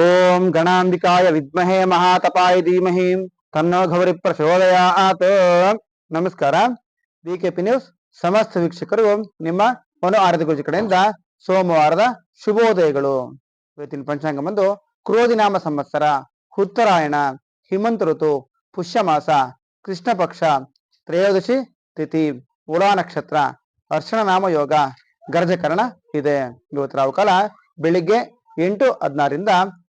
ಓಂ ಗಣಾಂಬಿಕಾಯ ವಿದ್ಮಹೇ ಮಹಾತಪಾಯ ಧೀಮಹಿ. ತನ್ನೋ ಗೌರಿ ಪ್ರಚೋದಯಾತ್ ನಮಸ್ಕಾರ. ಬಿಕೆಪಿ ನ್ಯೂಸ್ ಸಮಸ್ತ ವೀಕ್ಷಕರು, ನಿಮ್ಮ ಮನೋ ಆರಾಧ ಗುರುಜಿ ಕಡೆಯಿಂದ ಸೋಮವಾರದ ಶುಭೋದಯಗಳು. ಇವತ್ತಿನ ಪಂಚಾಂಗ ಬಂದು ಕ್ರೋಧಿನಾಮ ಸಂವತ್ಸರ, ಉತ್ತರಾಯಣ, ಹಿಮಂತ ಋತು ಪುಷ್ಯ ಮಾಸ ಕೃಷ್ಣ ಪಕ್ಷ ತ್ರಯೋದಶಿ, ತಿಥಿ ಉಳಾ ನಕ್ಷತ್ರ ಅರ್ಶನ ನಾಮ ಯೋಗ, ಗರ್ಜಕರಣ ಇದೆ. ಇವತ್ತು ರಾವು ಕಾಲ ಬೆಳಿಗ್ಗೆ ಎಂಟು ಹದಿನಾರರಿಂದ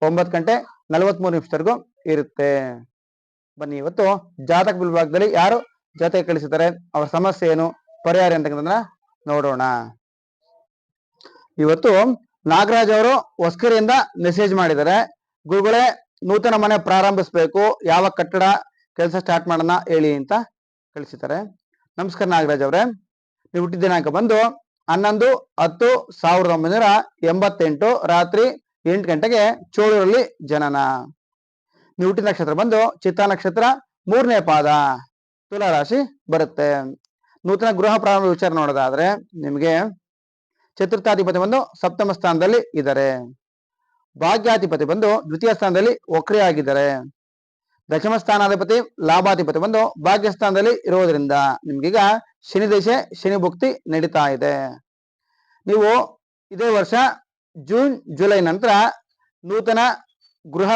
ಒಂಬತ್ತು ಗಂಟೆ ನಲವತ್ಮೂರು ನಿಮಿಷದವರೆಗೂ ಇರುತ್ತೆ. ಬನ್ನಿ, ಇವತ್ತು ಜಾತಕ ವಿಭಾಗದಲ್ಲಿ ಯಾರು ಜಾತಕ ಕಳಿಸಿದ್ದಾರೆ ಅವರ ಸಮಸ್ಯೆ ಏನು, ಪರಿಹಾರ ಅಂತಕ್ಕಂಥದ್ದನ್ನ ನೋಡೋಣ. ಇವತ್ತು ನಾಗರಾಜ್ ಅವರು ಹೊಸ್ಕರಿಯಿಂದ ಮೆಸೇಜ್ ಮಾಡಿದ್ದಾರೆ. ಗುರುಗಳೇ, ನೂತನ ಮನೆ ಪ್ರಾರಂಭಿಸಬೇಕು, ಯಾವ ಕಟ್ಟಡ ಕೆಲಸ ಸ್ಟಾರ್ಟ್ ಮಾಡೋಣ ಹೇಳಿ ಅಂತ ಕಳಿಸಿದ್ದಾರೆ. ನಮಸ್ಕಾರ ನಾಗರಾಜ್ ಅವರೇ. ನೀವು ಹುಟ್ಟಿದ ದಿನಾಂಕ ಬಂದು ಹನ್ನೊಂದು, ಹತ್ತು ಸಾವಿರದ ಒಂಬೈನೂರ ಎಂಬತ್ತೆಂಟು ರಾತ್ರಿ ಎಂಟು ಗಂಟೆಗೆ ಚೋಳೂರಲ್ಲಿ ಜನನ. ನೀವು ನಕ್ಷತ್ರ ಬಂದು ಚಿತ್ತ ನಕ್ಷತ್ರ ಮೂರನೇ ಪಾದ ತುಲಾ ರಾಶಿ ಬರುತ್ತೆ. ನೂತನ ಗೃಹ ಪ್ರಾರಂಭ ವಿಚಾರ ನೋಡೋದಾದ್ರೆ ನಿಮಗೆ ಚತುರ್ಥಾಧಿಪತಿ ಬಂದು ಸಪ್ತಮ ಸ್ಥಾನದಲ್ಲಿ ಇದ್ದಾರೆ. ಭಾಗ್ಯಾಧಿಪತಿ ಬಂದು ದ್ವಿತೀಯ ಸ್ಥಾನದಲ್ಲಿ ವಕ್ರಿ ಆಗಿದ್ದಾರೆ ದಶಮ ಸ್ಥಾನಾಧಿಪತಿ ಲಾಭಾಧಿಪತಿ ಬಂದು ಭಾಗ್ಯ ಸ್ಥಾನದಲ್ಲಿ ಇರೋದ್ರಿಂದ ನಿಮ್ಗೀಗ ಶನಿ ದೇಶ, ಶನಿ ಭುಕ್ತಿ ನಡೀತಾ ಇದೆ. ನೀವು ಇದೇ ವರ್ಷ ಜೂನ್, ಜುಲೈ ನಂತರ ನೂತನ ಗೃಹ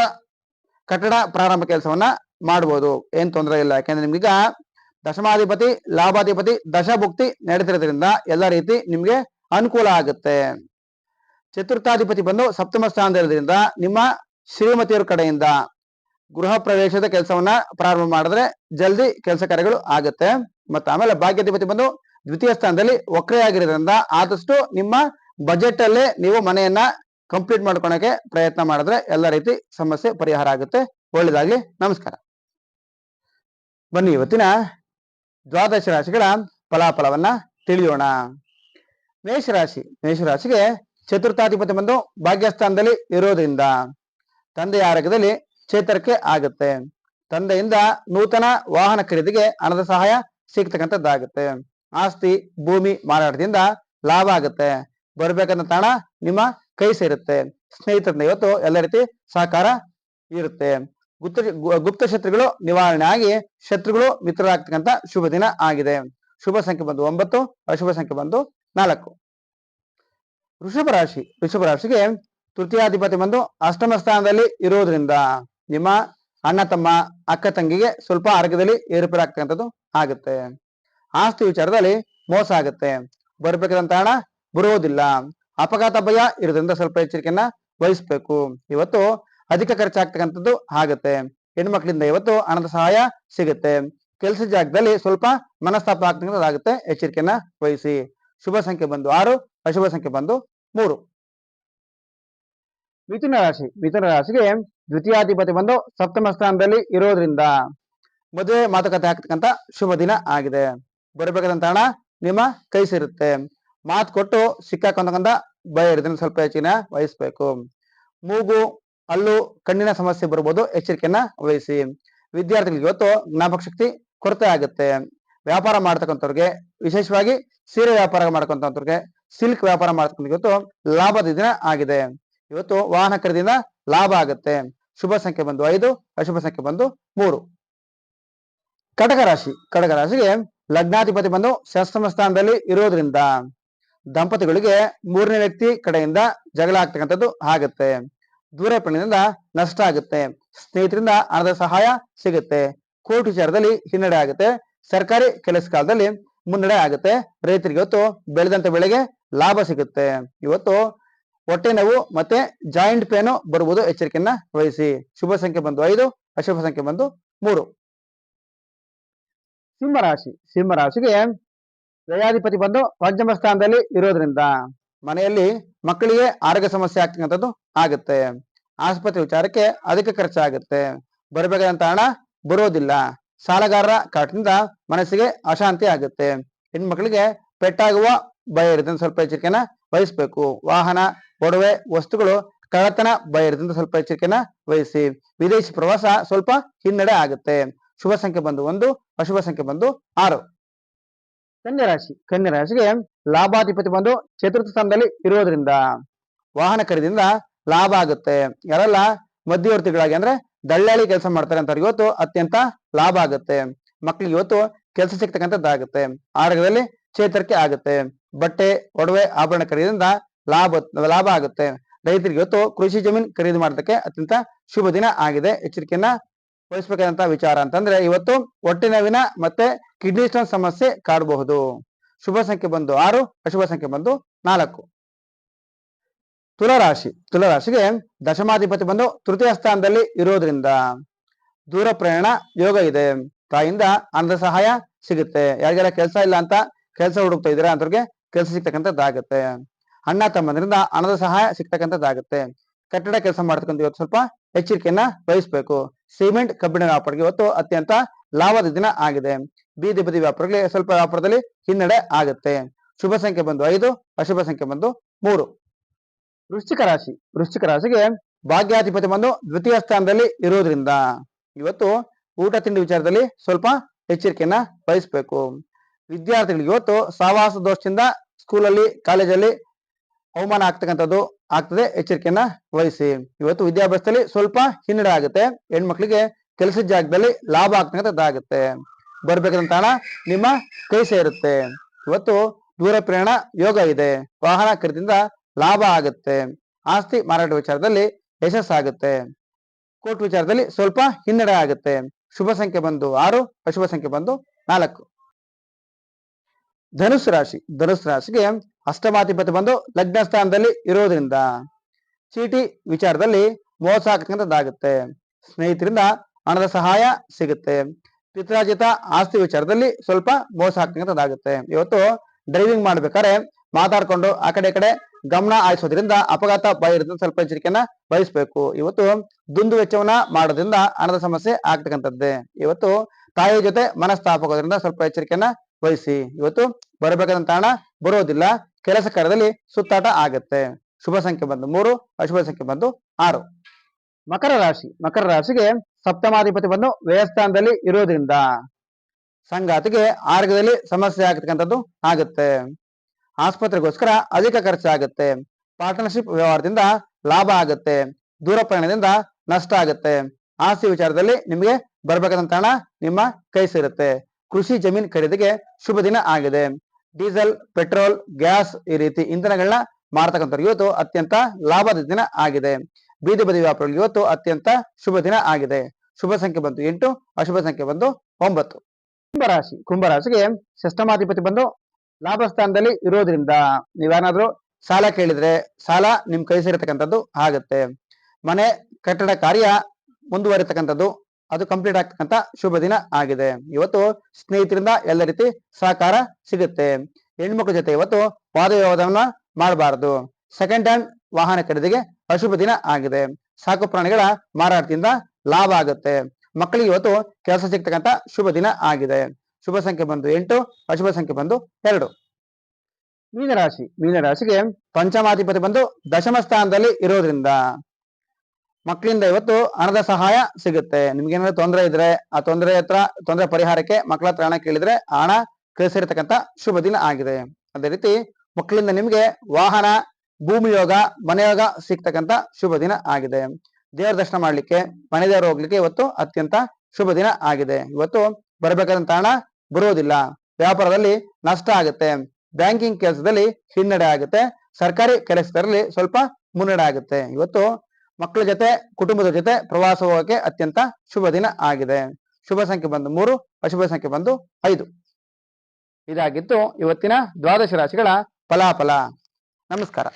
ಕಟ್ಟಡ ಪ್ರಾರಂಭ ಕೆಲಸವನ್ನ ಮಾಡಬಹುದು ಏನ್ ತೊಂದರೆ ಇಲ್ಲ. ಯಾಕೆಂದ್ರೆ ನಿಮ್ಗೀಗ ದಶಮಾಧಿಪತಿ, ಲಾಭಾಧಿಪತಿ, ದಶಭುಕ್ತಿ ನಡೀತಿರೋದ್ರಿಂದ ಎಲ್ಲ ರೀತಿ ನಿಮ್ಗೆ ಅನುಕೂಲ ಆಗುತ್ತೆ. ಚತುರ್ಥಾಧಿಪತಿ ಬಂದು ಸಪ್ತಮ ಸ್ಥಾನದಲ್ಲಿರೋದ್ರಿಂದ ನಿಮ್ಮ ಶ್ರೀಮತಿಯರ ಕಡೆಯಿಂದ ಗೃಹ ಪ್ರವೇಶದ ಕೆಲಸವನ್ನ ಪ್ರಾರಂಭ ಮಾಡಿದ್ರೆ ಜಲ್ದಿ ಕೆಲಸ ಕಾರ್ಯಗಳು ಆಗುತ್ತೆ. ಮತ್ತೆ ಆಮೇಲೆ ಭಾಗ್ಯಾಧಿಪತಿ ಬಂದು ದ್ವಿತೀಯ ಸ್ಥಾನದಲ್ಲಿ ವಕ್ರೆಯಾಗಿರೋದ್ರಿಂದ ಆದಷ್ಟು ನಿಮ್ಮ ಬಜೆಟ್ ಅಲ್ಲೇ ನೀವು ಮನೆಯನ್ನ ಕಂಪ್ಲೀಟ್ ಮಾಡ್ಕೊಳಕ್ಕೆ ಪ್ರಯತ್ನ ಮಾಡಿದ್ರೆ ಎಲ್ಲ ರೀತಿ ಸಮಸ್ಯೆ ಪರಿಹಾರ ಆಗುತ್ತೆ. ಒಳ್ಳೇದಾಗ್ಲಿ ನಮಸ್ಕಾರ. ಬನ್ನಿ ಇವತ್ತಿನ ದ್ವಾದಶ ರಾಶಿಗಳ ಫಲಾಫಲವನ್ನ ತಿಳಿಯೋಣ. ಮೇಷರಾಶಿ ಮೇಷರಾಶಿಗೆ ಚತುರ್ಥಾಧಿಪತಿ ಬಂದು ಭಾಗ್ಯಸ್ಥಾನದಲ್ಲಿ ಇರೋದ್ರಿಂದ ತಂದೆಯ ಆರೋಗ್ಯದಲ್ಲಿ ಚೇತರಿಕೆ ಆಗುತ್ತೆ. ತಂದೆಯಿಂದ ನೂತನ ವಾಹನ ಖರೀದಿಗೆ ಹಣದ ಸಹಾಯ ಸಿಗ್ತಕ್ಕಂಥದ್ದಾಗುತ್ತೆ. ಆಸ್ತಿ, ಭೂಮಿ ಮಾರಾಟದಿಂದ ಲಾಭ ಆಗುತ್ತೆ. ಬರ್ಬೇಕಂತ ತಾಣ ನಿಮ್ಮ ಕೈ ಸೇರುತ್ತೆ. ಸ್ನೇಹಿತರಿಂದ ಇವತ್ತು ಎಲ್ಲ ರೀತಿ ಸಹಕಾರ ಇರುತ್ತೆ. ಗುಪ್ತ ಗುಪ್ತ ಶತ್ರುಗಳು ನಿವಾರಣೆ ಆಗಿ ಶತ್ರುಗಳು ಮಿತ್ರರಾಗ್ತಕ್ಕಂತ ಶುಭ ದಿನ ಆಗಿದೆ. ಶುಭ ಸಂಖ್ಯೆ ಬಂದು ಒಂಬತ್ತು, ಅಶುಭ ಸಂಖ್ಯೆ ಬಂದು ನಾಲ್ಕು. ವೃಷಭ ರಾಶಿ, ವೃಷಭ ರಾಶಿಗೆ ತೃತೀಯಾಧಿಪತಿ ಬಂದು ಅಷ್ಟಮ ಸ್ಥಾನದಲ್ಲಿ ಇರೋದ್ರಿಂದ ನಿಮ್ಮ ಅಣ್ಣ, ತಮ್ಮ, ಅಕ್ಕ, ತಂಗಿಗೆ ಸ್ವಲ್ಪ ಆರೋಗ್ಯದಲ್ಲಿ ಏರುಪೇರಾಗ್ತಕ್ಕಂಥದ್ದು ಆಗುತ್ತೆ. ಆಸ್ತಿ ವಿಚಾರದಲ್ಲಿ ಮೋಸ ಆಗುತ್ತೆ. ಬರ್ಬೇಕಾದಂತ ಹಣ ಬರುವುದಿಲ್ಲ ಅಪಘಾತ ಭಯ ಇರೋದ್ರಿಂದ ಸ್ವಲ್ಪ ಎಚ್ಚರಿಕೆಯನ್ನ ವಹಿಸ್ಬೇಕು. ಇವತ್ತು ಅಧಿಕ ಖರ್ಚಾಗ್ತಕ್ಕಂಥದ್ದು ಆಗುತ್ತೆ. ಹೆಣ್ಮಕ್ಳಿಂದ ಇವತ್ತು ಹಣದ ಸಹಾಯ ಸಿಗುತ್ತೆ. ಕೆಲಸ ಜಾಗದಲ್ಲಿ ಸ್ವಲ್ಪ ಮನಸ್ತಾಪ ಆಗ್ತಕ್ಕಂಥದ್ದಾಗುತ್ತೆ. ಎಚ್ಚರಿಕೆಯನ್ನ ವಹಿಸಿ. ಶುಭ ಸಂಖ್ಯೆ ಬಂದು ಆರು, ಅಶುಭ ಸಂಖ್ಯೆ ಬಂದು ಮೂರು. ಮಿಥುನ ರಾಶಿ. ಮಿಥುನ ರಾಶಿಗೆ ದ್ವಿತೀಯಾಧಿಪತಿ ಬಂದು ಸಪ್ತಮ ಸ್ಥಾನದಲ್ಲಿ ಇರೋದ್ರಿಂದ ಮದುವೆ ಮಾತುಕತೆ ಆಗ್ತಕ್ಕಂಥ ಶುಭ ದಿನ ಆಗಿದೆ. ಬರಬೇಕಾದಂತ ಹಣ ನಿಮ್ಮ ಕೈ ಸೇರುತ್ತೆ. ಮಾತು ಕೊಟ್ಟು ಸಿಕ್ಕಾಕೊಂತಕ್ಕಂಥ ಭಯ ಇರೋದ್ರಿಂದ ಸ್ವಲ್ಪ ಹೆಚ್ಚಿನ ವಹಿಸ್ಬೇಕು. ಮೂಗು ಅಲ್ಲು ಕಣ್ಣಿನ ಸಮಸ್ಯೆ ಬರ್ಬೋದು, ಎಚ್ಚರಿಕೆಯನ್ನ ವಹಿಸಿ. ವಿದ್ಯಾರ್ಥಿಗಳಿಗೆ ಇವತ್ತು ಜ್ಞಾಪಕ ಶಕ್ತಿ ಕೊರತೆ ಆಗುತ್ತೆ. ವ್ಯಾಪಾರ ಮಾಡ್ತಕ್ಕಂಥವ್ರಿಗೆ, ವಿಶೇಷವಾಗಿ ಸೀರೆ ವ್ಯಾಪಾರ ಮಾಡ್ಕೊಂತವ್ರಿಗೆ ಸಿಲ್ಕ್ ವ್ಯಾಪಾರ ಮಾಡ್ತಕ್ಕಂಥ ಇವತ್ತು ಲಾಭದ ದಿನ ಆಗಿದೆ. ಇವತ್ತು ವಾಹನ ಖರೀದಿಯಿಂದ ಲಾಭ ಆಗುತ್ತೆ. ಶುಭ ಸಂಖ್ಯೆ ಬಂದು ಐದು, ಅಶುಭ ಸಂಖ್ಯೆ ಬಂದು ಮೂರು. ಕಟಕ ರಾಶಿ, ಕಟಕ ರಾಶಿಗೆ ಲಗ್ನಾಧಿಪತಿ ಬಂದು ಸಪ್ತಮ ಸ್ಥಾನದಲ್ಲಿ ಇರೋದ್ರಿಂದ ದಂಪತಿಗಳಿಗೆ ಮೂರನೇ ವ್ಯಕ್ತಿ ಕಡೆಯಿಂದ ಜಗಳ ಆಗ್ತಕ್ಕಂಥದ್ದು ಆಗುತ್ತೆ. ದೂರ ಪ್ರಯಾಣದಿಂದ ನಷ್ಟ ಆಗುತ್ತೆ. ಸ್ನೇಹಿತರಿಂದ ಹಣದ ಸಹಾಯ ಸಿಗುತ್ತೆ. ಕೋರ್ಟ್ ವಿಚಾರದಲ್ಲಿ ಹಿನ್ನಡೆ ಆಗುತ್ತೆ. ಸರ್ಕಾರಿ ಕೆಲಸ ಕಾಲದಲ್ಲಿ ಮುನ್ನಡೆ ಆಗುತ್ತೆ. ರೈತರಿಗೆ ಇವತ್ತು ಬೆಳೆದಂತ ಬೆಳೆಗೆ ಲಾಭ ಸಿಗುತ್ತೆ. ಇವತ್ತು ಹೊಟ್ಟೆ ನೋವು ಮತ್ತೆ ಜಾಯಿಂಟ್ ಪೇನು ಬರುವುದು ಎಚ್ಚರಿಕೆಯನ್ನ ವಹಿಸಿ. ಶುಭ ಸಂಖ್ಯೆ ಬಂದು ಐದು, ಅಶುಭ ಸಂಖ್ಯೆ ಬಂದು ಮೂರು. ಸಿಂಹರಾಶಿ ಸಿಂಹರಾಶಿಗೆ ವ್ಯಯಾಧಿಪತಿ ಬಂದು ಪಂಚಮ ಸ್ಥಾನದಲ್ಲಿ ಇರೋದ್ರಿಂದ ಮನೆಯಲ್ಲಿ ಮಕ್ಕಳಿಗೆ ಆರೋಗ್ಯ ಸಮಸ್ಯೆ ಆಗ್ತಕ್ಕಂಥದ್ದು ಆಗುತ್ತೆ. ಆಸ್ಪತ್ರೆ ವಿಚಾರಕ್ಕೆ ಅಧಿಕ ಖರ್ಚಾಗುತ್ತೆ. ಬರಬೇಕಾದಂತ ಹಣ ಬರೋದಿಲ್ಲ. ಸಾಲಗಾರರ ಕಾಟದಿಂದ ಮನಸ್ಸಿಗೆ ಅಶಾಂತಿ ಆಗುತ್ತೆ. ಹೆಣ್ಮಕ್ಳಿಗೆ ಪೆಟ್ಟಾಗುವ ಭಯ ಇರುತ್ತೆ ಸ್ವಲ್ಪ ಎಚ್ಚರಿಕೆನ ವಹಿಸ್ಬೇಕು. ವಾಹನ ಒಡವೆ ವಸ್ತುಗಳು, ಕಳ್ಳತನ, ಭಯ ಇರುತ್ತೆ ಸ್ವಲ್ಪ ಎಚ್ಚರಿಕೆನ ವಹಿಸಿ. ವಿದೇಶಿ ಪ್ರವಾಸ ಸ್ವಲ್ಪ ಹಿನ್ನಡೆ ಆಗುತ್ತೆ. ಶುಭ ಸಂಖ್ಯೆ ಬಂದು ಒಂದು, ಅಶುಭ ಸಂಖ್ಯೆ ಬಂದು ಆರು. ಕನ್ಯಾ ರಾಶಿ ಕನ್ಯಾ ರಾಶಿಗೆ ಲಾಭಾಧಿಪತಿ ಬಂದು ಚತುರ್ಥ ಸ್ಥಾನದಲ್ಲಿ ಇರೋದ್ರಿಂದ ವಾಹನ ಖರೀದಿಯಿಂದ ಲಾಭ ಆಗುತ್ತೆ. ಯಾರೆಲ್ಲ ಮಧ್ಯವರ್ತಿಗಳಾಗಿ ಅಂದ್ರೆ ದಳ್ಳಾಳಿ ಕೆಲಸ ಮಾಡ್ತಾರೆ ಅಂತ ಇವತ್ತು ಅತ್ಯಂತ ಲಾಭ ಆಗುತ್ತೆ. ಮಕ್ಳಿಗೆ ಇವತ್ತು ಕೆಲಸ ಸಿಗ್ತಕ್ಕಂಥದ್ದಾಗುತ್ತೆ ಆರೋಗ್ಯದಲ್ಲಿ ಚೇತರಿಕೆ ಆಗುತ್ತೆ. ಬಟ್ಟೆ, ಒಡವೆ, ಆಭರಣ ಖರೀದಿಯಿಂದ ಲಾಭ ಲಾಭ ಆಗುತ್ತೆ. ರೈತರಿಗೆ ಇವತ್ತು ಕೃಷಿ ಜಮೀನ್ ಖರೀದಿ ಮಾಡೋದಕ್ಕೆ ಅತ್ಯಂತ ಶುಭ ದಿನ ಆಗಿದೆ. ಎಚ್ಚರಿಕೆಯನ್ನ ವಹಿಸ್ಬೇಕಾದಂತ ವಿಚಾರ ಅಂತಂದ್ರೆ ಇವತ್ತು ಹೊಟ್ಟೆ ನೋವಿನ ಮತ್ತೆ ಕಿಡ್ನಿ ಸ್ಟೋನ್ ಸಮಸ್ಯೆ ಕಾಡಬಹುದು. ಶುಭ ಸಂಖ್ಯೆ ಬಂದು ಆರು, ಅಶುಭ ಸಂಖ್ಯೆ ಬಂದು ನಾಲ್ಕು. ತುಲರಾಶಿ, ತುಲರಾಶಿಗೆ ದಶಮಾಧಿಪತಿ ಬಂದು ತೃತೀಯ ಸ್ಥಾನದಲ್ಲಿ ಇರೋದ್ರಿಂದ ದೂರ ಪ್ರಯಾಣ ಯೋಗ ಇದೆ. ತಾಯಿಂದ ಹಣದ ಸಹಾಯ ಸಿಗುತ್ತೆ. ಯಾರಿಗೆಲ್ಲ ಕೆಲಸ ಇಲ್ಲ ಅಂತ ಕೆಲಸ ಹುಡುಕ್ತಾ ಇದ್ದೀರಾ ಅಂತವ್ರಿಗೆ ಕೆಲಸ ಸಿಗ್ತಕ್ಕಂಥದ್ದಾಗುತ್ತೆ. ಅಣ್ಣ ತಮ್ಮಂದ್ರಿಂದ ಹಣದ ಸಹಾಯ ಸಿಗ್ತಕ್ಕಂಥದ್ದಾಗುತ್ತೆ. ಕಟ್ಟಡ ಕೆಲಸ ಮಾಡ್ತಕ್ಕಂಥ ಇವತ್ತು ಸ್ವಲ್ಪ ಎಚ್ಚರಿಕೆಯನ್ನ ವಹಿಸ್ಬೇಕು. ಸಿಮೆಂಟ್ ಕಬ್ಬಿಣ ವ್ಯಾಪಾರಕ್ಕೆ ಇವತ್ತು ಅತ್ಯಂತ ಲಾಭದ ದಿನ ಆಗಿದೆ. ಬೀದಿ ಬದಿ ವ್ಯಾಪಾರಗಳಿಗೆ ಸ್ವಲ್ಪ ವ್ಯಾಪಾರದಲ್ಲಿ ಹಿನ್ನಡೆ ಆಗುತ್ತೆ. ಶುಭ ಸಂಖ್ಯೆ ಬಂದು ಐದು, ಅಶುಭ ಸಂಖ್ಯೆ ಬಂದು ಮೂರು. ವೃಶ್ಚಿಕ ರಾಶಿ. ವೃಶ್ಚಿಕ ರಾಶಿಗೆ ಭಾಗ್ಯಾಧಿಪತಿ ಬಂದು ದ್ವಿತೀಯ ಸ್ಥಾನದಲ್ಲಿ ಇರೋದ್ರಿಂದ ಇವತ್ತು ಊಟ, ತಿಂಡಿ ವಿಚಾರದಲ್ಲಿ ಸ್ವಲ್ಪ ಎಚ್ಚರಿಕೆಯನ್ನ ವಹಿಸಬೇಕು. ವಿದ್ಯಾರ್ಥಿಗಳಿಗೆ ಇವತ್ತು ಸಾವಾಸ ದೋಷದಿಂದ ಸ್ಕೂಲಲ್ಲಿ ಕಾಲೇಜಲ್ಲಿ ಅವಮಾನ ಆಗ್ತಕ್ಕಂಥದ್ದು ಆಗ್ತದೆ. ಎಚ್ಚರಿಕೆಯನ್ನ ವಹಿಸಿ. ಇವತ್ತು ವಿದ್ಯಾಭ್ಯಾಸದಲ್ಲಿ ಸ್ವಲ್ಪ ಹಿನ್ನಡೆ ಆಗುತ್ತೆ. ಹೆಣ್ಮಕ್ಳಿಗೆ ಕೆಲಸದ ಜಾಗದಲ್ಲಿ ಲಾಭ ಆಗ್ತಕ್ಕಂಥದ್ದಾಗುತ್ತೆ. ಬರ್ಬೇಕಾದಂತ ಹಣ ನಿಮ್ಮ ಕೈ ಸೇರುತ್ತೆ. ಇವತ್ತು ದೂರ ಪ್ರಯಾಣ ಯೋಗ ಇದೆ. ವಾಹನ ಖರೀದಿಯಿಂದ ಲಾಭ ಆಗುತ್ತೆ. ಆಸ್ತಿ ಮಾರಾಟ ವಿಚಾರದಲ್ಲಿ ಯಶಸ್ಸಾಗುತ್ತೆ ಕೋರ್ಟ್ ವಿಚಾರದಲ್ಲಿ ಸ್ವಲ್ಪ ಹಿನ್ನಡೆ ಆಗುತ್ತೆ. ಶುಭ ಸಂಖ್ಯೆ ಬಂದು ಆರು, ಅಶುಭ ಸಂಖ್ಯೆ ಬಂದು ನಾಲ್ಕು. ಧನುಸ್ ರಾಶಿ. ಧನುಸ್ ರಾಶಿಗೆ ಅಷ್ಟಮಾಧಿಪತಿ ಬಂದು ಲಗ್ನ ಸ್ಥಾನದಲ್ಲಿ ಇರೋದ್ರಿಂದ ಚೀಟಿ ವಿಚಾರದಲ್ಲಿ ಮೋಸ ಹಾಕಂತದ್ದಾಗುತ್ತೆ ಸ್ನೇಹಿತರಿಂದ ಹಣದ ಸಹಾಯ ಸಿಗುತ್ತೆ. ಪಿತ್ರಾಜಿತ ಆಸ್ತಿ ವಿಚಾರದಲ್ಲಿ ಸ್ವಲ್ಪ ಮೋಸ ಹಾಕಂತದ್ದಾಗುತ್ತೆ ಇವತ್ತು ಡ್ರೈವಿಂಗ್ ಮಾಡ್ಬೇಕಾದ್ರೆ ಮಾತಾಡ್ಕೊಂಡು ಆ ಕಡೆ ಕಡೆ ಗಮನ ಹಾಯಿಸೋದ್ರಿಂದ ಅಪಘಾತ ಭಯ ಇರುತ್ತೆ ಸ್ವಲ್ಪ ಎಚ್ಚರಿಕೆಯನ್ನ ವಹಿಸ್ಬೇಕು. ಇವತ್ತು ದುಂದು ವೆಚ್ಚವನ್ನ ಮಾಡೋದ್ರಿಂದ ಹಣದ ಸಮಸ್ಯೆ ಆಗ್ತಕ್ಕಂಥದ್ದೇ. ಇವತ್ತು ತಾಯಿ ಜೊತೆ ಮನಸ್ತಾಪಕೋದ್ರಿಂದ ಸ್ವಲ್ಪ ಎಚ್ಚರಿಕೆಯನ್ನ ವಹಿಸಿ. ಇವತ್ತು ಬರಬೇಕಾದಂತ ಹಣ ಬರೋದಿಲ್ಲ. ಕೆಲಸ ಕಾರ್ಯದಲ್ಲಿ ಸುತ್ತಾಟ ಆಗತ್ತೆ. ಶುಭ ಸಂಖ್ಯೆ ಬಂದು ಮೂರು, ಅಶುಭ ಸಂಖ್ಯೆ ಬಂದು ಆರು. ಮಕರ ರಾಶಿ. ಮಕರ ರಾಶಿಗೆ ಸಪ್ತಮಾಧಿಪತಿ ಬಂದು ವ್ಯಯಸ್ಥಾನದಲ್ಲಿ ಇರೋದ್ರಿಂದ ಸಂಗಾತಿಗೆ ಆರೋಗ್ಯದಲ್ಲಿ ಸಮಸ್ಯೆ ಆಗತಕ್ಕಂಥದ್ದು ಆಗುತ್ತೆ. ಆಸ್ಪತ್ರೆಗೋಸ್ಕರ ಅಧಿಕ ಖರ್ಚಾಗುತ್ತೆ ಪಾರ್ಟ್ನರ್ಶಿಪ್ ವ್ಯವಹಾರದಿಂದ ಲಾಭ ಆಗುತ್ತೆ. ದೂರ ಪ್ರಯಾಣದಿಂದ ನಷ್ಟ ಆಗುತ್ತೆ. ಆಸ್ತಿ ವಿಚಾರದಲ್ಲಿ ನಿಮಗೆ ಬರ್ಬೇಕಾದಂತ ಹಣ ನಿಮ್ಮ ಕೈ ಸೇರುತ್ತೆ. ಕೃಷಿ ಜಮೀನ್ ಖರೀದಿಗೆ ಶುಭ ದಿನ ಆಗಿದೆ. ಡೀಸೆಲ್, ಪೆಟ್ರೋಲ್, ಗ್ಯಾಸ್ ಈ ರೀತಿ ಇಂಧನಗಳನ್ನ ಮಾರತಕ್ಕಂಥ ಇವತ್ತು ಅತ್ಯಂತ ಲಾಭದ ದಿನ ಆಗಿದೆ. ಬೀದಿ ಬದಿ ವ್ಯಾಪಾರಿಗಳಿಗೆ ಇವತ್ತು ಅತ್ಯಂತ ಶುಭ ದಿನ ಆಗಿದೆ. ಶುಭ ಸಂಖ್ಯೆ ಬಂತು ಎಂಟು, ಅಶುಭ ಸಂಖ್ಯೆ ಬಂದು ಒಂಬತ್ತು. ಕುಂಭರಾಶಿ, ಕುಂಭರಾಶಿಗೆ ಷಷ್ಟಮಾಧಿಪತಿ ಬಂದು ಲಾಭ ಸ್ಥಾನದಲ್ಲಿ ಇರೋದ್ರಿಂದ ನೀವೇನಾದ್ರೂ ಸಾಲ ಕೇಳಿದ್ರೆ ಸಾಲ ನಿಮ್ ಕೈ ಸೇರತಕ್ಕಂಥದ್ದು ಆಗುತ್ತೆ. ಮನೆ ಕಟ್ಟಡ ಕಾರ್ಯ ಮುಂದುವರಿತಕ್ಕಂಥದ್ದು ಅದು ಕಂಪ್ಲೀಟ್ ಆಗ್ತಕ್ಕಂಥ ಶುಭ ದಿನ ಆಗಿದೆ. ಇವತ್ತು ಸ್ನೇಹಿತರಿಂದ ಎಲ್ಲ ರೀತಿ ಸಹಕಾರ ಸಿಗುತ್ತೆ. ಹೆಣ್ಮಕ್ಳ ಜೊತೆ ಇವತ್ತು ವಾದ ವಿವಾದವನ್ನ ಮಾಡಬಾರದು. ಸೆಕೆಂಡ್ ಹ್ಯಾಂಡ್ ವಾಹನ ಖರೀದಿಗೆ ಅಶುಭ ದಿನ ಆಗಿದೆ. ಸಾಕು ಪ್ರಾಣಿಗಳ ಮಾರಾಟದಿಂದ ಲಾಭ ಆಗುತ್ತೆ. ಮಕ್ಕಳಿಗೆ ಇವತ್ತು ಕೆಲಸ ಸಿಗ್ತಕ್ಕಂಥ ಶುಭ ದಿನ ಆಗಿದೆ. ಶುಭ ಸಂಖ್ಯೆ ಬಂದು ಎಂಟು, ಅಶುಭ ಸಂಖ್ಯೆ ಬಂದು ಎರಡು. ಮೀನರಾಶಿ, ಮೀನರಾಶಿಗೆ ಪಂಚಮಾಧಿಪತಿ ಬಂದು ದಶಮ ಸ್ಥಾನದಲ್ಲಿ ಇರೋದ್ರಿಂದ ಮಕ್ಕಳಿಂದ ಇವತ್ತು ಹಣದ ಸಹಾಯ ಸಿಗುತ್ತೆ. ನಿಮ್ಗೆ ಏನಾದ್ರು ತೊಂದರೆ ಇದ್ರೆ, ಆ ತೊಂದರೆ ಹತ್ರ, ತೊಂದರೆ ಪರಿಹಾರಕ್ಕೆ ಮಕ್ಕಳ ಹತ್ರ ಹಣ ಕೇಳಿದ್ರೆ ಹಣ ಕಳಿಸಿರ್ತಕ್ಕಂಥ ಶುಭ ದಿನ ಆಗಿದೆ. ಅದೇ ರೀತಿ ಮಕ್ಕಳಿಂದ ನಿಮ್ಗೆ ವಾಹನ, ಭೂಮಿ ಯೋಗ, ಮನೆ ಯೋಗ ಸಿಗ್ತಕ್ಕಂಥ ಶುಭ ದಿನ ಆಗಿದೆ. ದೇವರ ದರ್ಶನ ಮಾಡ್ಲಿಕ್ಕೆ, ಮನೆ ದೇವರು ಹೋಗ್ಲಿಕ್ಕೆ ಇವತ್ತು ಅತ್ಯಂತ ಶುಭ ದಿನ ಆಗಿದೆ. ಇವತ್ತು ಬರಬೇಕಾದಂತ ಹಣ ಬರುವುದಿಲ್ಲ. ವ್ಯಾಪಾರದಲ್ಲಿ ನಷ್ಟ ಆಗುತ್ತೆ. ಬ್ಯಾಂಕಿಂಗ್ ಕೆಲಸದಲ್ಲಿ ಹಿನ್ನಡೆ ಆಗುತ್ತೆ. ಸರ್ಕಾರಿ ಕೆಲಸದಲ್ಲಿ ಸ್ವಲ್ಪ ಮುನ್ನಡೆ ಆಗುತ್ತೆ. ಇವತ್ತು ಮಕ್ಕಳ ಜೊತೆ, ಕುಟುಂಬದ ಜೊತೆ ಪ್ರವಾಸ ಹೋಗಕ್ಕೆ ಅತ್ಯಂತ ಶುಭ ದಿನ ಆಗಿದೆ. ಶುಭ ಸಂಖ್ಯೆ ಬಂದು ಮೂರು, ಅಶುಭ ಸಂಖ್ಯೆ ಬಂದು ಐದು. ಇದಾಗಿತ್ತು ಇವತ್ತಿನ ದ್ವಾದಶ ರಾಶಿಗಳ ಫಲಾಫಲ. ನಮಸ್ಕಾರ.